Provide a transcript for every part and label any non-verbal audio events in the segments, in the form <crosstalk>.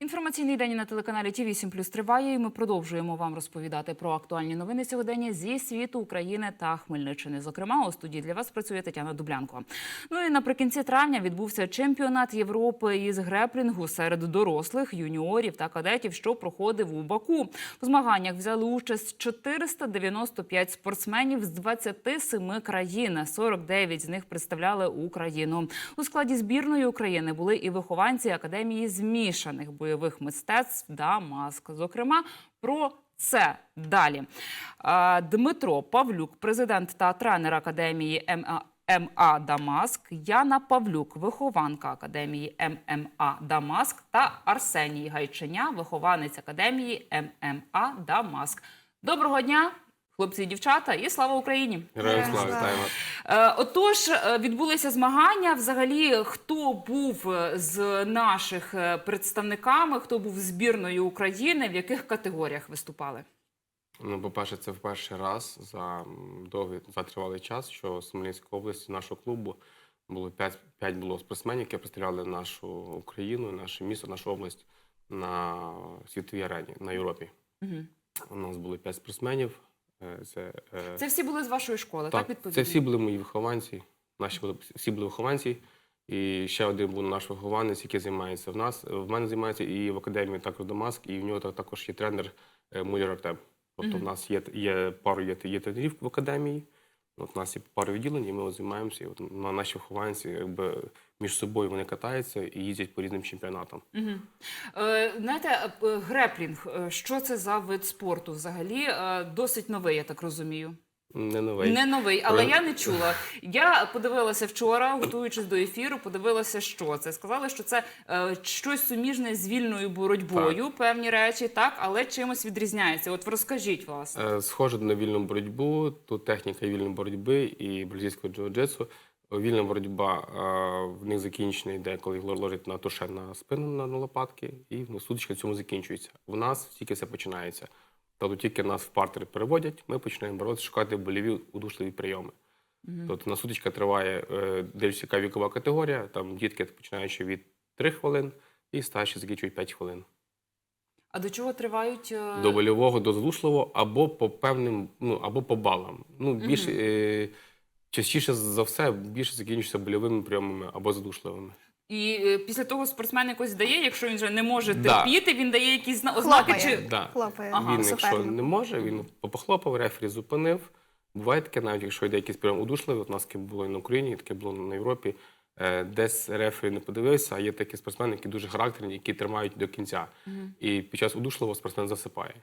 Інформаційний день на телеканалі Ті 8 плюс триває. І ми продовжуємо вам розповідати про актуальні новини сьогодення зі світу України та Хмельниччини. Зокрема, у студії для вас працює Тетяна Дублянко. Ну і наприкінці травня відбувся чемпіонат Європи із греплінгу серед дорослих, юніорів та кадетів, що проходив у Баку. У змаганнях взяли участь 495 спортсменів з 27 країн. 49 з них представляли Україну. У складі збірної України були і вихованці академії змішаних бойових мистецтв Дамаск. Зокрема, про це далі. Дмитро Павлюк, президент та тренер академії МА. МА Дамаск, Яна Павлюк, вихованка академії ММА Дамаск та Арсеній Гайченя, вихованець академії ММА Дамаск. Доброго дня, хлопці і дівчата, і слава Україні! Героям слава вітаємо. Е, Отож, е, відбулися змагання. Взагалі, хто був е, з наших представниками, хто був збірною України, в яких категоріях виступали? Ну, по-перше, це в перший раз за довгий за тривалий час, що з Хмельницької області нашого клубу було 5, 5 було спортсменів, які представляли нашу Україну, наше місто, нашу область на світовій арені на Європі. Мгм. У нас було 5 спортсменів. Е, Це, е, Це всі були з вашої школи, так, так, відповідно? це всі були мої вихованці. Наші були всі були вихованці. І ще один був наш вихованець, який займається в нас. В мене займається і в академії також Дамаск, і в нього також є тренер е, Муляр Артем. Тобто в нас є, є пару є, є тренерів в академії. От у нас є пару відділень, і ми от займаємося. І от на наші вихованці якби між собою вони катаються і їздять по різним чемпіонатам. Е, знаєте, е, греплінг, е, що це за вид спорту взагалі? Досить новий, я так розумію. Не новий. Не новий, але я не чула. Я подивилася вчора, готуючись до ефіру, подивилася, що це. Сказали, що це е, щось суміжне з вільною боротьбою, певні речі, так, але чимось відрізняється. От розкажіть вас. Е, Схоже на вільну боротьбу. Тут техніка вільної боротьби і бразильського джиу-джитсу. Вільна боротьба в них закінчена йде, коли їх ложать на туше на спину на, на лопатки, і в них сутичка в цьому закінчується. У нас тільки все починається. Тобто тільки нас в партери переводять, ми починаємо боротися, шукати боліві удушливі прийоми. Тобто на сутичка триває е, дивлячись, яка вікова категорія. Там дітки починаючи від 3 хвилин і старші закінчують 5 хвилин. А до чого тривають е, До вольового, до злушливого, або по певним, ну або по балам. Ну, більше е, частіше за все більше закінчується больовими прийомами або задушливими. і е, після того спортсмен якось дає, якщо він вже не може Да. терпіти, він дає якісь зна- ознаки Хлопає. чи Да. Хлопає Ага, він, якщо не може, він похлопав, рефері зупинив. Буває таке, навіть якщо йде якийсь прийом удушливий, от у нас таке було і на Україні, таке було на Європі. е, Десь рефері не подивився, а є такі спортсмени, які дуже характерні, які тримають до кінця. І під час удушливого спортсмен засипає.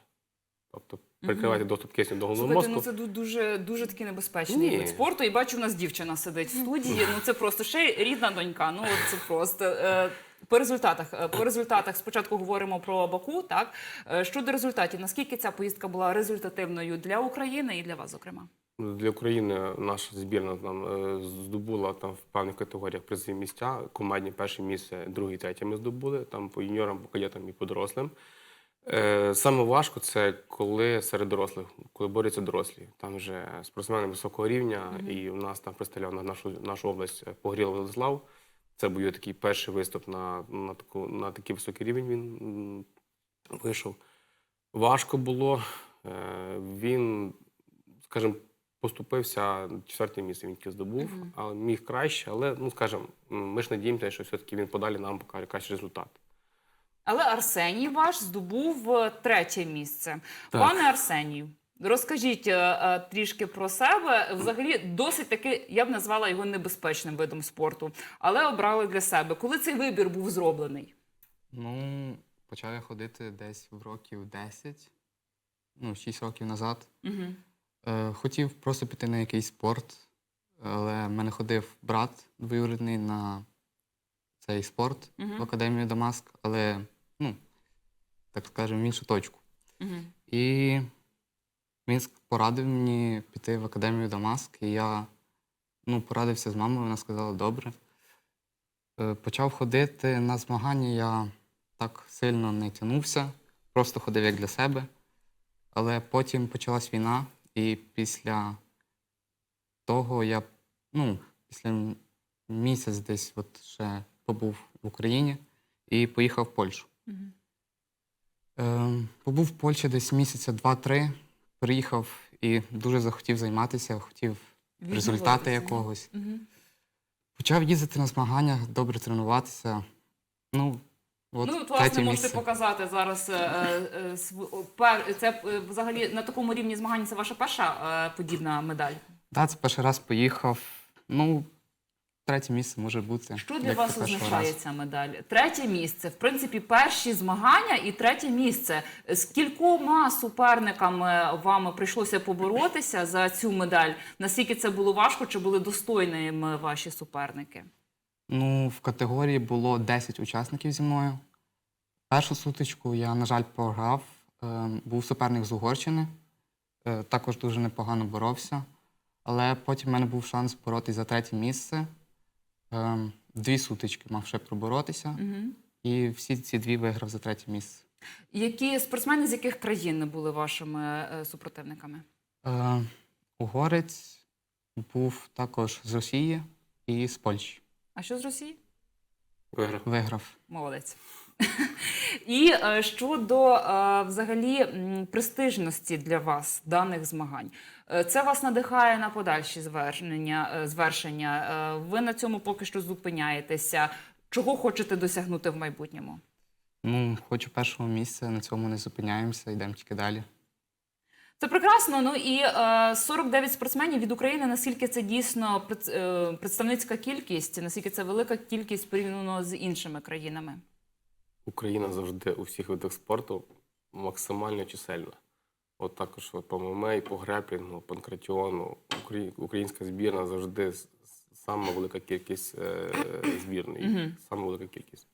Тобто перекривати доступ кисню до головного Слухайте, мозку. ну це ду- дуже дуже такий небезпечний Ні. вид спорту. І бачу, у нас дівчина сидить в студії. Ну це просто ще рідна донька. Ну от це просто. Е, По результатах, е, по результатах спочатку говоримо про Баку. Так Е, щодо результатів, наскільки ця поїздка була результативною для України і для вас, зокрема? Для України наша збірна там е, здобула там в певних категоріях призові місця. Командні перше місце, друге, і третє ми здобули там по юніорам, по кадетам і по дорослим. Е, Саме важко це коли серед дорослих, коли борються дорослі. Там вже спортсмени високого рівня, і у нас там представляв на нашу нашу область е, Погріл Владислав. Це був його такий перший виступ на, на, таку, на такий високий рівень. Він вийшов. Важко було. Е, Він, скажімо, поступився четверте місце. Він тільки здобув, але міг краще. Але ну скажімо, ми ж надіємося, що все-таки він подалі нам покаже кращий результат. Але Арсеній ваш здобув е, третє місце. Так. Пане Арсенію, розкажіть е, е, трішки про себе. Взагалі, досить таки, я б назвала його небезпечним видом спорту, але обрали для себе. Коли цей вибір був зроблений? Ну, почав я ходити десь в років 10, ну, 6 років назад. Угу. Е, хотів просто піти на якийсь спорт, але в мене ходив брат двоюрідний на цей спорт Мгм. в академію Дамаск, але, ну, так скажемо, в іншу точку. Угу. І він порадив мені піти в академію Дамаск, і я ну, порадився з мамою, вона сказала добре. Е, Почав ходити на змагання, я так сильно не тягнувся, просто ходив як для себе. Але потім почалась війна, і після того я, ну, після місяць десь от ще побув в Україні і поїхав в Польщу. Е, побув в Польщі десь місяця два-три. Приїхав і дуже захотів займатися, хотів результати Відновитися. якогось. Мгм. Почав їздити на змагання, добре тренуватися. Ну, от ну, от, третє власне, можете місце. показати зараз. е, е, св- пер- Це е, взагалі на такому рівні змагань це ваша перша е, подібна медаль. Да, це перший раз поїхав. Ну, третє місце може бути. Що для вас означає ця медаль? Третє місце. В принципі, перші змагання і третє місце. З кількома суперниками вам прийшлося поборотися за цю медаль? Наскільки це було важко? Чи були достойними ваші суперники? Ну, в категорії було 10 учасників зі мною. Першу сутичку я, на жаль, програв. Е, був суперник з Угорщини. Е, також дуже непогано боровся. Але потім в мене був шанс боротися за третє місце. Е, дві сутички мав ще проборотися. Угу. І всі ці дві виграв за третє місце. Які спортсмени з яких країн були вашими е, супротивниками? Е, угорець був також з Росії і з Польщі. А що з Росії? Виграв. Виграв. Молодець. І е, щодо е, взагалі престижності для вас даних змагань, Е, це вас надихає на подальші звершення, звершення. Ви на цьому поки що зупиняєтеся. Чого хочете досягнути в майбутньому? Ну, хочу першого місця, на цьому не зупиняємося, йдемо тільки далі. Це прекрасно. Ну і е, 49 спортсменів від України. Наскільки це дійсно представницька кількість? Наскільки це велика кількість порівняно з іншими країнами? Україна завжди у всіх видах спорту максимально чисельна. От також по ММА, по греплінгу, панкратіону. Українська збірна завжди сама велика кількість е, збірної. Сама велика кількість.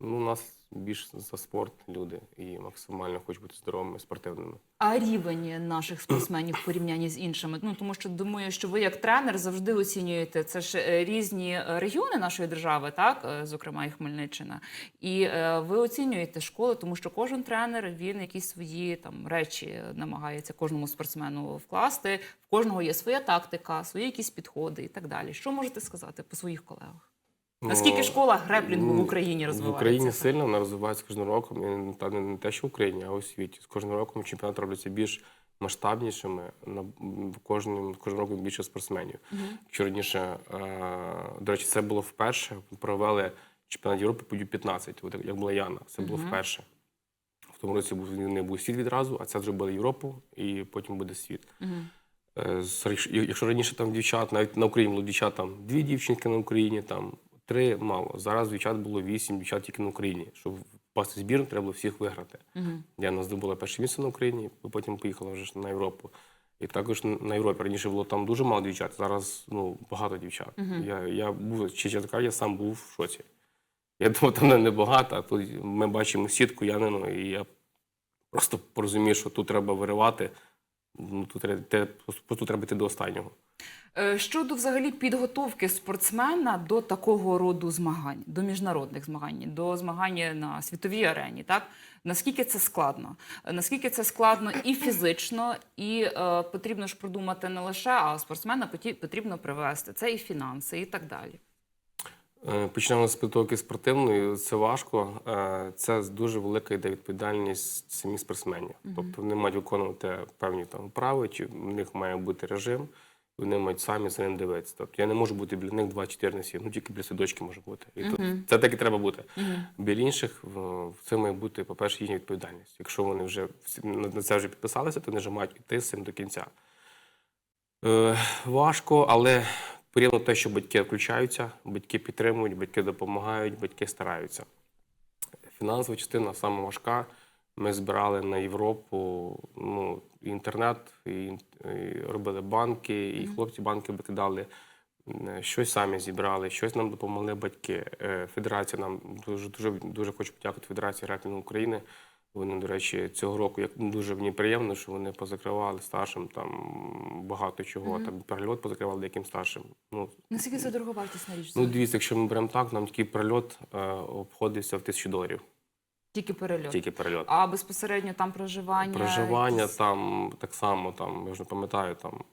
Ну, у нас більш за спорт люди і максимально хочуть бути здоровими, спортивними. А рівень наших спортсменів в порівнянні з іншими? Ну тому що думаю, що ви як тренер завжди оцінюєте це ж е, різні е, регіони нашої держави, так е, зокрема і Хмельниччина. І ви оцінюєте школи, тому що кожен тренер він якісь свої там речі намагається кожному спортсмену вкласти. В кожного є своя тактика, свої якісь підходи і так далі. Що можете сказати по своїх колегах? Наскільки Ну, школа греплінгу в ну, Україні В розвивається? Україні сильно вона розвивається кожним роком. І та не, те, що в Україні, а у світі. З кожним роком чемпіонати робляться більш масштабнішими. На кожним кожним роком більше спортсменів. Якщо раніше, е, до речі, це було вперше. Провели чемпіонат Європи по Ю-15, от як була Яна. Це було вперше. В тому році був не був світ відразу, а це зробили Європу, і потім буде світ. Е, Якщо раніше там дівчат, навіть на Україні було дівчат там дві дівчинки на Україні, там три мало. Зараз дівчат було вісім дівчат тільки на Україні. Щоб впасти збірну, треба було всіх виграти. Мгм. Діана здобула перше місце на Україні, потім поїхала вже на Європу. І також на Європі раніше було там дуже мало дівчат, зараз ну, багато дівчат. Я, я був, чи чесно я сам був в шоці. Я думав, там небагато, а тут ми бачимо сітку Янину, і я просто порозумів, що тут треба виривати. Ну, тут треба, просто треба йти до останнього. Е, Щодо взагалі підготовки спортсмена до такого роду змагань, до міжнародних змагань, до змагань на світовій арені, так наскільки це складно? Наскільки це складно і фізично, і е, потрібно ж продумати не лише, а спортсмена потрібно привести це і фінанси, і так далі. Е, Почнемо з підготовки спортивної. Це важко. Е, Це дуже велика йде відповідальність самих спортсменів. Тобто вони мають виконувати певні там вправи, чи в них має бути режим, вони мають самі за ним дивитися. Тобто я не можу бути біля них 24 на 7, ну тільки біля садочки може бути. І тут це так і треба бути. Біля інших в- це має бути, по-перше, їхня відповідальність. Якщо вони вже на на це вже підписалися, то вони вже мають йти з цим до кінця. Е, важко, але приємно те, що батьки включаються, батьки підтримують, батьки допомагають, батьки стараються. Фінансова частина саме важка. Ми збирали на Європу ну, інтернет, і, і робили банки, і хлопці банки викидали. Е, Щось самі зібрали, щось нам допомогли батьки. Е, Федерація нам дуже дуже дуже хочу подякувати Федерації греплінгу України. Вони, до речі, цього року як дуже мені приємно, що вони позакривали старшим там багато чого. Там перельот позакривали деяким старшим. Ну Наскільки це дороговартісна річ? ну дивіться, якщо ми беремо так, нам такий перельот е, обходився в тисячу доларів. Тільки перельот. Тільки перельот. А безпосередньо там проживання. Проживання якісь- там так само, там я вже не пам'ятаю, там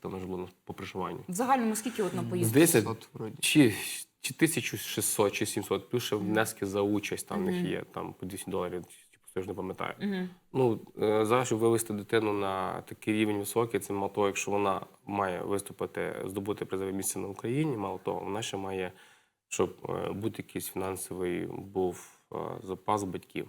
там вже було по проживанню. В загальному скільки от на поїздку? Здається, 500 вроді. чи, чи 1600, чи 700, плюс ще внески за участь, там в них є там по 200 доларів, типу, я ж не пам'ятаю. Ну, е, зараз, щоб вивести дитину на такий рівень високий, це мало того, якщо вона має виступити, здобути призове місце на Україні, мало того, вона ще має, щоб е, бути якийсь фінансовий був е, запас батьків.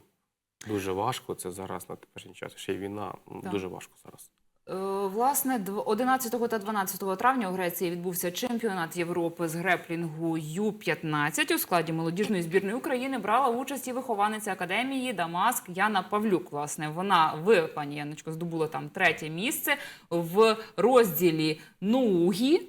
Дуже важко це зараз на теперішній час. Ще й війна, Так. дуже важко зараз. Е, Власне, дв- 11 та 12 травня у Греції відбувся чемпіонат Європи з греплінгу Ю-15. У складі молодіжної збірної України брала участь і вихованиця академії Дамаск Яна Павлюк. Власне, вона ви, пані Яночко, здобула там третє місце в розділі Нугі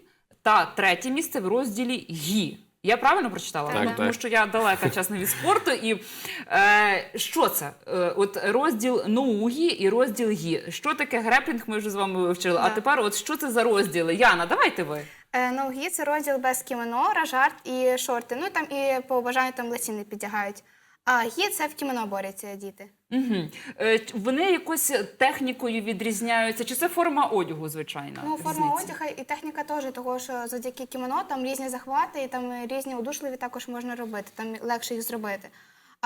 та третє місце в розділі Гі. Я правильно прочитала? Так, Ну, так. Тому що я далека, чесно, від спорту. І е, що це? Е, от розділ Ноугі і розділ Гі. Що таке греплінг? Ми вже з вами вивчили. А тепер, от що це за розділи? Яна, давайте ви. Е, Ноугі це розділ без кімоно, ражарт і шорти. Ну там і по бажанню там лиці не піддягають. А є це в кімоно борються діти. Угу. Е, вони якось технікою відрізняються, чи це форма одягу, звичайно? Ну, форма різниця? одягу і техніка теж, того що завдяки кімоно там різні захвати і там різні удушливі також можна робити. Там легше їх зробити.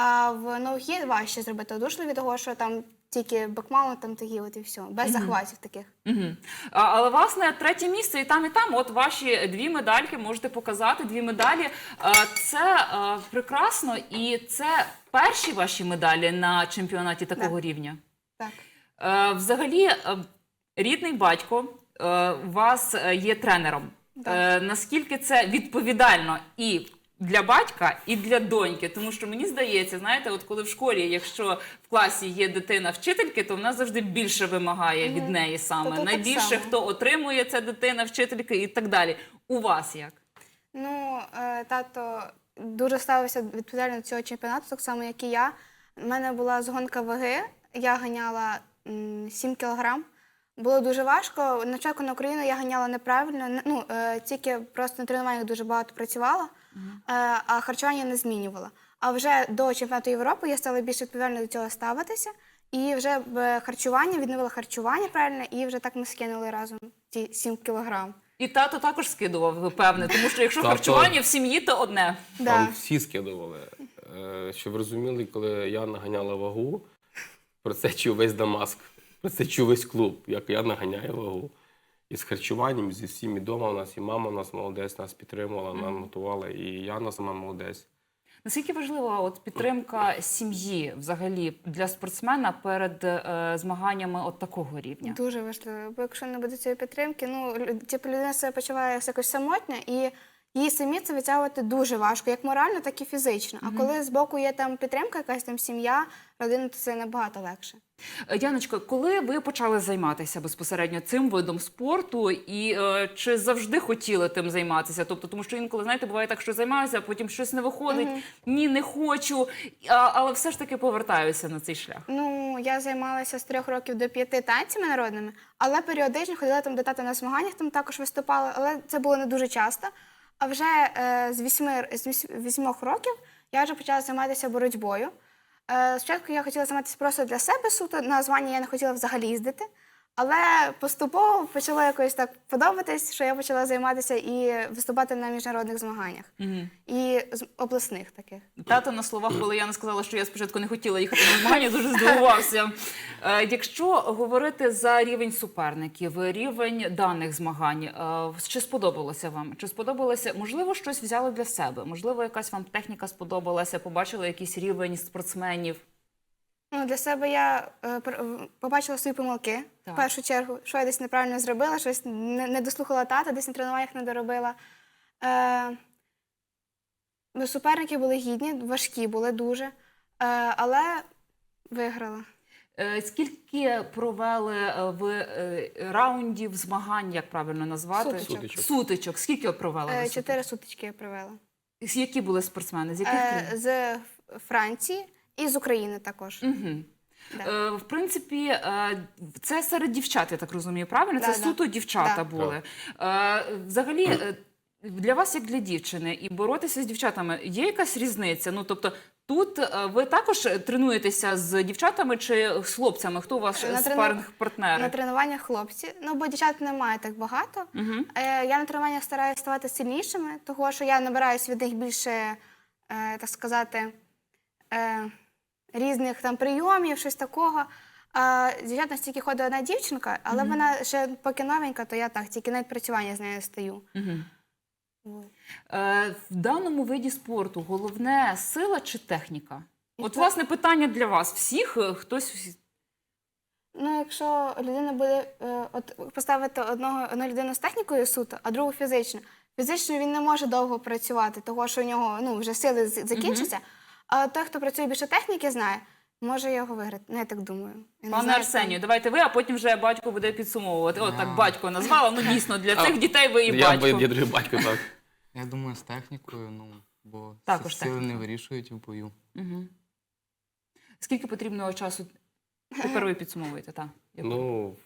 А в ноугі важче зробити удушливі, того що там тільки бекмаунт, там такі от і все, без захватів таких. Угу. А, але власне третє місце і там, і там. От ваші дві медальки можете показати. Дві медалі. А, це а, прекрасно, і це перші ваші медалі на чемпіонаті такого рівня. Так. Е, взагалі, е, рідний батько е, у вас е, є тренером. Так. Е, наскільки це відповідально і для батька, і для доньки? Тому що мені здається, знаєте, от коли в школі, якщо в класі є дитина вчительки, то вона завжди більше вимагає від неї саме. То тут так Найбільше само. хто отримує це дитина, вчительки і так далі. У вас як? Ну, е, тато дуже ставився відповідально до цього чемпіонату, так само, як і я. У мене була згонка ваги, я ганяла м, 7 кілограм. Було дуже важко. На початку на Україну я ганяла неправильно. Ну, е, тільки просто на тренуваннях дуже багато працювала, е, а харчування не змінювала. А вже до чемпіонату Європи я стала більш відповідально до цього ставитися. І вже в харчування відновила харчування правильно, і вже так ми скинули разом ті 7 кілограм. І тато також скидував, певне, тому що якщо Тато- харчування в сім'ї, то одне. Да. Там всі скидували. Е, Щоб ви розуміли, коли я наганяла вагу, про це чув весь Дамаск, про це чув весь клуб, як я наганяю вагу. І з харчуванням, зі всім і вдома у нас, і мама у нас молодець, нас підтримувала, нам готувала, і нас сама молодець. Наскільки важлива от підтримка сім'ї взагалі для спортсмена перед е, змаганнями от такого рівня? Дуже важливо, бо якщо не буде цієї підтримки, ну типу людина себе почуває якось самотня, і їй самі це витягувати дуже важко, як морально, так і фізично. А коли збоку є там підтримка, якась там сім'я, родина, то це набагато легше. Е, Яночко, коли ви почали займатися безпосередньо цим видом спорту, і е, чи завжди хотіли тим займатися? Тобто, тому що інколи знаєте, буває так, що займаюся, а потім щось не виходить, ні, не хочу, а, але все ж таки повертаюся на цей шлях. Ну, я займалася з трьох років до п'яти танцями народними, але періодично ходила там до тата на змаганнях, там також виступала, але це було не дуже часто. А вже е, з вісьми з вісь- вісьмох років я вже почала займатися боротьбою. Е, спочатку я хотіла займатися просто для себе суто, на звання я не хотіла взагалі їздити. Але поступово почало якось так подобатись, що я почала займатися і виступати на міжнародних змаганнях. І з обласних таких. Тато на словах, коли я не сказала, що я спочатку не хотіла їхати на змагання, дуже здивувався. Е, Якщо говорити за рівень суперників, рівень даних змагань, е, чи сподобалося вам? Чи сподобалося? Можливо, щось взяли для себе? Можливо, якась вам техніка сподобалася, побачили якийсь рівень спортсменів? Ну, для себе я е, пер- побачила свої помилки Так. в першу чергу, що я десь неправильно зробила, щось не, не дослухала тата, десь на тренуваннях не доробила. Е, ну, суперники були гідні, важкі були дуже, е, але виграла. Е, Скільки провели е, ви е, раундів змагань, як правильно назвати? Сутичок. Сутичок. Сутичок. Скільки провели? ви Е, сутичок? чотири сутички я провела. Які були спортсмени? З яких Е, країн? з Франції і з України також. Угу. Да. Е, в принципі, е, це серед дівчат, я так розумію, правильно? Це Да, да. суто дівчата Да. були. Е, взагалі, е, для вас, як для дівчини, і боротися з дівчатами, є якась різниця? Ну, тобто, Тут е, ви також тренуєтеся з дівчатами чи з хлопцями? Хто у вас На трену- спаринг На тренуваннях хлопці, ну бо дівчат немає так багато. Угу. Е, Я на тренуваннях стараюся ставати сильнішими, того що я набираюсь від них більше, е, так сказати, е, різних там прийомів, щось такого. А дівчат настільки ходить одна дівчинка, але вона ще поки новенька, то я так, тільки на відпрацювання з нею стаю. Угу. Вот. Е, в даному виді спорту головне сила чи техніка? І От, власне, питання для вас всіх. е, Хтось Ну, якщо людина буде е, от поставити одного одну людину з технікою суто, а другу фізично. Фізично він не може довго працювати, того що у нього ну, вже сили з- закінчаться. А той, хто працює більше техніки, знає, може його виграти. Ну, я так думаю. Я не Пане знаю, Арсенію, давайте ви, а потім вже батько буде підсумовувати. От так батько назвала. Ну дійсно для <laughs> А, цих дітей ви і я, батько. я другий батько, так. <laughs> Я думаю, з технікою, ну, бо Також сили техніка. не вирішують в бою. Угу. Скільки потрібно часу? Тепер ви підсумовуєте, так? <laughs> Ну,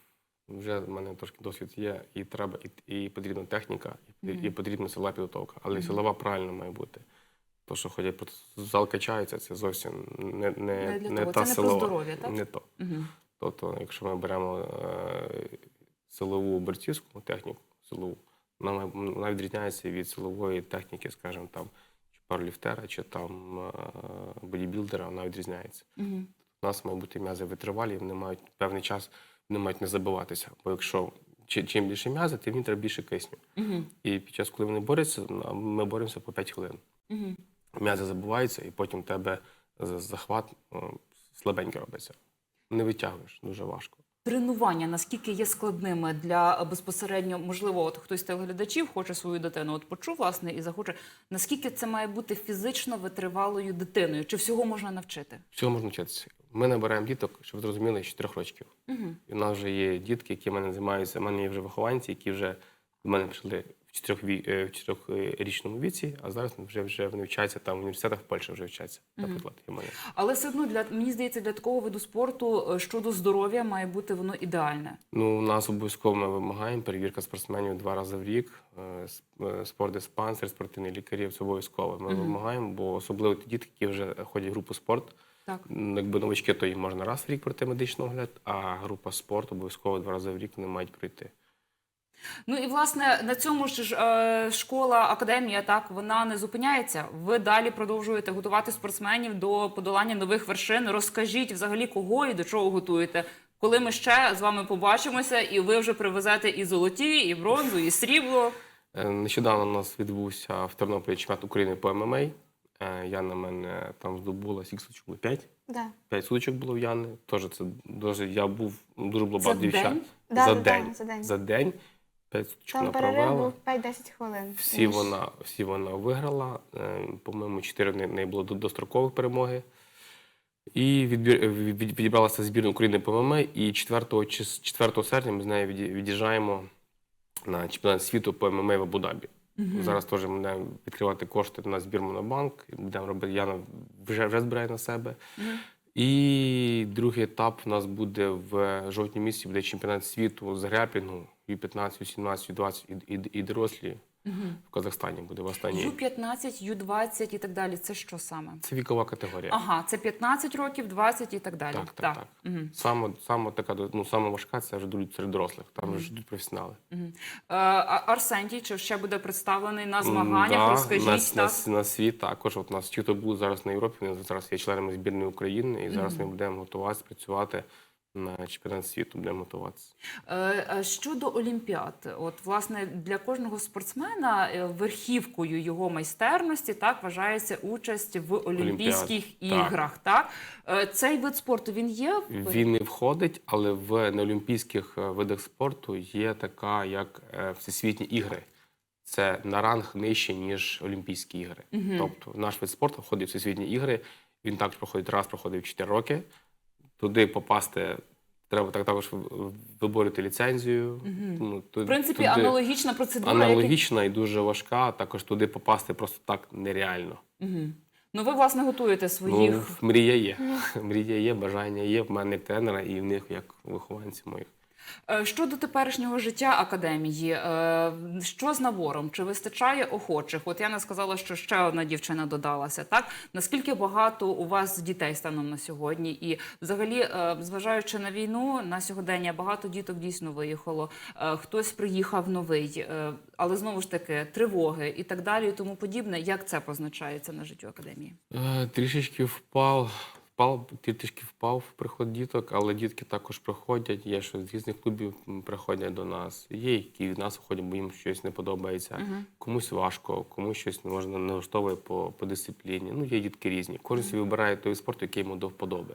вже в мене трошки досвід є, і треба, і, і потрібна техніка, і, і потрібна силова підготовка. Але силова правильно має бути. То, що ходять просто зал качається, це зовсім не, не, Не не та Це не про здоров'я, так? Не то. Угу. Тобто, якщо ми беремо е, силову борцівську техніку, силову, вона, вона відрізняється від силової техніки, скажімо, там, чи парліфтера, чи там е, бодібілдера, вона відрізняється. Угу. У нас мають бути м'язи витривалі, вони мають певний час, вони мають не забиватися. Бо якщо чим більше м'язи, тим їм треба більше кисню. Угу. І під час, коли вони борються, ми боремося по 5 хвилин. Угу. М'язи забиваються, і потім тебе за- захват о, слабенький робиться. Не витягуєш, дуже важко. Тренування наскільки є складними для е, безпосередньо, можливо, от хтось з телеглядачів хоче свою дитину от почув, власне, і захоче. Наскільки це має бути фізично витривалою дитиною? Чи всього можна навчити? Всього можна вчитися. Ми набираємо діток, щоб зрозуміли, з 4 років. Угу. І у нас вже є дітки, які в мене займаються. У мене є вже вихованці, які вже до мене прийшли в в чотирьохрічному віці, а зараз вже вже вони вчаться там в університетах в Польщі вже вчаться. Наприклад, і мене. Але все одно для мені здається, для такого виду спорту е, щодо здоров'я має бути воно ідеальне. Ну, у нас обов'язково ми вимагаємо перевірка спортсменів два рази в рік. е, е, Спортдиспансер, спортивний лікарів це обов'язково. Ми вимагаємо, бо особливо ті дітки, які вже ходять в групу спорт. Так. Якби новачки, то їм можна раз в рік пройти медичний огляд, а група спорту обов'язково два рази в рік вони мають пройти. Ну і власне на цьому ж е, школа, академія, так вона не зупиняється. Ви далі продовжуєте готувати спортсменів до подолання нових вершин. Розкажіть взагалі, кого і до чого готуєте. Коли ми ще з вами побачимося, і ви вже привезете і золоті, і бронзу, і срібло. Е, Нещодавно у нас відбувся в Тернополі чемпіонат України по ММА. Е, Яна мене там здобула суточок було? П'ять? Да. П'ять суточок було в Яни. Теж це дуже я був дуже було багато дівчат. день? Да, за, да, день. да, за день. За день. П'ять суточок Там перерив був 5-10 хвилин. Всі вона, всі вона виграла. Е, По-моєму, чотири в неї- в неї було до- дострокових перемоги. І відбір, від- від- відібралася збірна України по ММА. І 4, 4 серпня ми з нею від'ї- від'їжджаємо на чемпіонат світу по ММА в Абу-Дабі. Зараз теж ми будемо відкривати кошти на збір Монобанк. і Будемо робити, Яна вже, вже збирає на себе. І другий етап у нас буде в жовтні місяці, буде чемпіонат світу з греплінгу U15, U17, U20 і, і, і дорослі в Казахстані буде в останній. Ю-15, Ю-20 і так далі. Це що саме? Це вікова категорія. Ага, це 15 років, 20 і так далі. Так, так, так. Мгм. Саме, саме така ну, саме важка це вже йдуть серед дорослих. Там вже йдуть професіонали. Е, Арсентій чи ще буде представлений на змаганнях? Да, Розкажіть на, так. на, на світ також. От у нас був зараз на Європі, зараз є членами збірної України, і зараз ми будемо готуватися працювати на чемпіонат світу. Будемо готуватися. Е, е, Щодо Олімпіад, от власне для кожного спортсмена е, верхівкою його майстерності так вважається участь в Олімпійських так. іграх. Так Е, цей вид спорту він є Він не входить, але в неолімпійських видах спорту є така, як всесвітні ігри. Це на ранг нижче, ніж Олімпійські ігри. Тобто наш вид спорту входить в всесвітні ігри. Він також проходить раз, проходив 4 роки. Туди попасти треба так також в- виборювати ліцензію. Ну, туди, в принципі туди- аналогічна процедура. як і- аналогічна і дуже важка. Також туди попасти просто так нереально. Мгм. Ну ви власне готуєте своїх. Ну, мрія є. <laughs> Мрія є, бажання є в мене як тренера і в них як вихованців моїх. Е, Щодо теперішнього життя академії, е, що з набором? Чи вистачає охочих? От Яна сказала, що ще одна дівчина додалася. Так наскільки багато у вас дітей станом на сьогодні? І взагалі, е, зважаючи на війну, на сьогодення багато діток дійсно виїхало. Хтось приїхав новий, але знову ж таки тривоги і так далі, і тому подібне. Як це позначається на життю академії? Трішечки впав, впав, трішки впав в приход діток, але дітки також приходять. Є що з різних клубів приходять до нас. Є, які від нас виходять, бо їм щось не подобається. Комусь важко, комусь щось не можна не влаштовує по, по дисципліні. Ну, є дітки різні. Кожен собі вибирає той спорт, який йому до вподоби.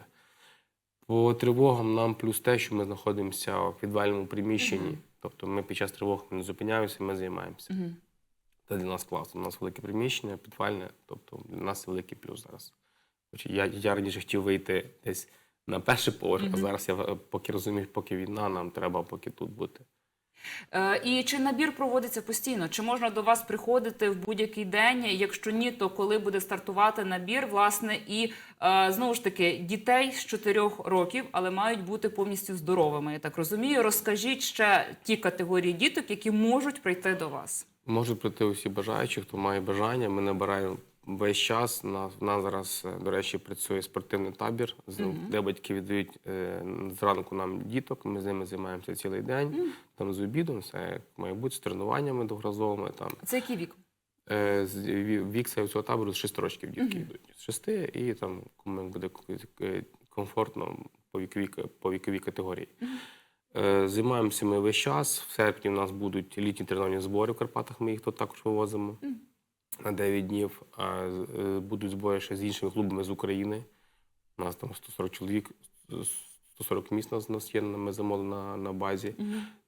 По тривогам нам плюс те, що ми знаходимося в підвальному приміщенні. Тобто ми під час тривог не зупиняємося, ми займаємося. Це для нас класно. У нас велике приміщення, підвальне, тобто для нас це великий плюс зараз. Я, я раніше хотів вийти десь на перший поверх, а зараз я е, поки розумію, поки війна, нам треба поки тут бути. Е, І чи набір проводиться постійно? Чи можна до вас приходити в будь-який день? Якщо ні, то коли буде стартувати набір, власне, і е, знову ж таки дітей з 4 років, але мають бути повністю здоровими. Я так розумію. Розкажіть ще ті категорії діток, які можуть прийти до вас. Можуть прийти усі бажаючі, хто має бажання. Ми набираємо весь час. На, нас зараз, е, до речі, працює спортивний табір, з- де батьки віддають е, зранку нам діток. Ми з ними займаємося цілий день. Там з обідом, все як має бути, з тренуваннями двохразовими. Там. Це який вік? Е, Вік цього табору з 6 років дітки йдуть. З 6 і там кому буде комфортно по віковій, по віковій категорії. Е, Займаємося ми весь час. В серпні у нас будуть літні тренувальні збори в Карпатах, ми їх тут також вивозимо на 9 днів. А е, будуть збори ще з іншими клубами з України. У нас там 140 чоловік, 140 місць у нас- є, ми замовили на, на базі.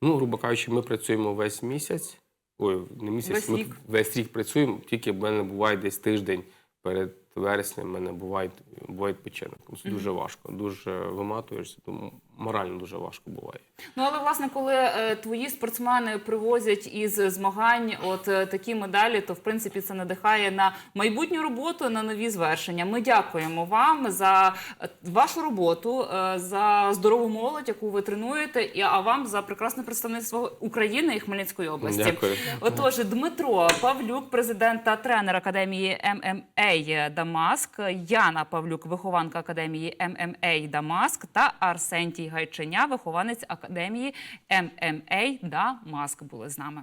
Ну, грубо кажучи, ми працюємо весь місяць. Ой, не місяць, Весь ми рік. весь рік працюємо, тільки в мене буває десь тиждень перед вереснем, в мене буває, буває відпочинок. Дуже важко, дуже виматуєшся, тому морально дуже важко буває. Ну але власне, коли е, твої спортсмени привозять із змагань от е, такі медалі, то в принципі це надихає на майбутню роботу, на нові звершення. Ми дякуємо вам за е, вашу роботу, е, за здорову молодь, яку ви тренуєте, і а вам за прекрасне представництво України і Хмельницької області. Дякую. Отож, Дмитро Павлюк, президент та тренер академії ММА Дамаск, Яна Павлюк, вихованка академії ММА Дамаск та Арсентій Гайченя, вихованець академії ММА Дамаск були з нами.